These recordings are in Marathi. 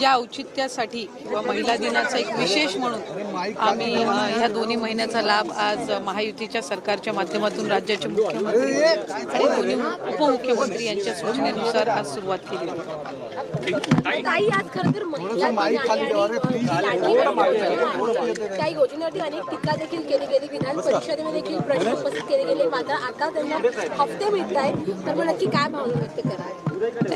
या औचित्यासाठी किंवा महिला दिनाचा एक विशेष म्हणून आम्ही ह्या दोन्ही महिन्याचा लाभ आज महायुतीच्या सरकारच्या माध्यमातून राज्याचे मुख्यमंत्री आणि दोन्ही उपमुख्यमंत्री यांच्या सूचनेनुसार आज सुरुवात केली त्या योजनेवरती अनेक टीका देखील केली गेली. विधान परिषदेमध्ये देखील प्रश्न उपस्थित केले गेले. मात्र आता त्यांना हफ्ते मिळत आहेत तर मग नक्की काय भावना व्यक्त कराल?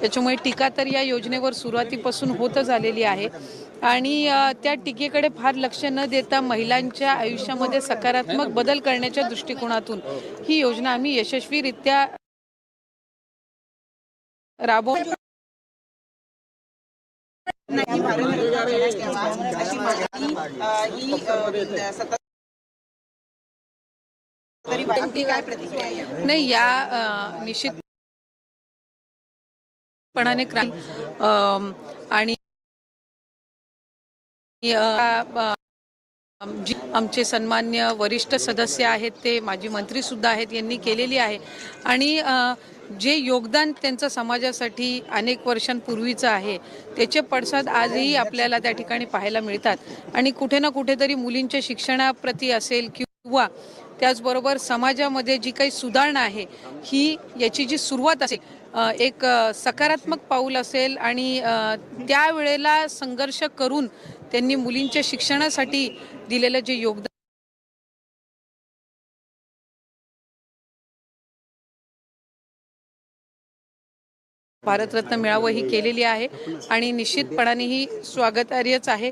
त्याच्यामुळे टीका तर या योजनेवर सुरुवातीपासून होतच आलेली आहे. आणि त्या टीकेकडे फार लक्ष न देता महिलांच्या आयुष्यामध्ये सकारात्मक बदल करण्याच्या दृष्टिकोनातून ही योजना आम्ही यशस्वीरित्या राबव नाही भारत देण्यात पणाने आणि जी आमचे सन्मान्य वरिष्ठ सदस्य आहेत ते माजी मंत्री सुद्धा आहेत यांनी केलेली आहे. आणि जे योगदान त्यांचं समाजासाठी अनेक वर्षांपूर्वीचं आहे त्याचे पडसाद आजही आपल्याला त्या ठिकाणी पाहायला मिळतात. आणि कुठे ना कुठेतरी मुलींच्या शिक्षणाप्रती असेल किंवा त्याचबरोबर समाजामध्ये जी काही सुधारणा आहे ही याची जी सुरुवात असेल एक सकारात्मक पाऊल असेल आणि त्यावेळेला संघर्ष करून त्यांनी मुलींच्या शिक्षणासाठी दिलेलं जे योगदान भारतरत्न मिळावं ही केलेली आहे आणि निश्चितपणाने ही स्वागतार्हच आहे.